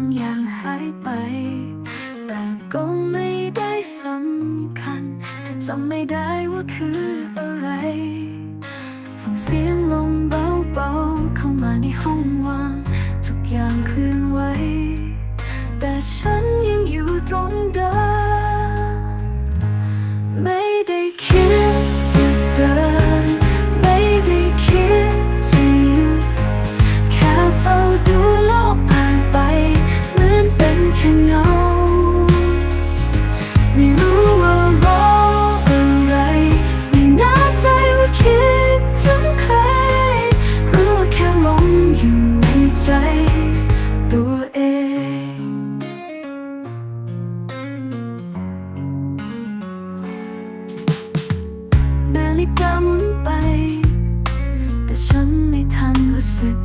างอย่างหายไป แต่ก็ไม่ได้สำคัญแต่จำไม่ได้ว่าคืออะไรฟังเสียงลมเบาๆเข้ามาในห้องว่างทุกอย่างคืนไว้ แต่ฉันยังอยู่ตรง ลิกล้นไป แต่ฉันไม่ทันรู้สึก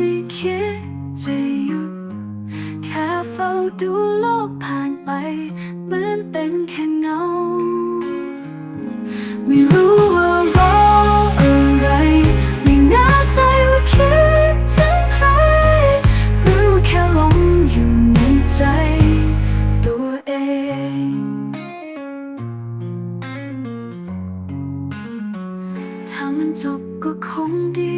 ได้คิดจะหยุดแค่เฝ้าดูโลกผ่านไป เหมือนเป็นแค่เงา ไม่รู้ว่ารออะไร ไม่น่าใจว่าคิดถึงใครหรือว่าแค่หลงอยู่ในใจตัวเองถ้ามันจบก็คงดี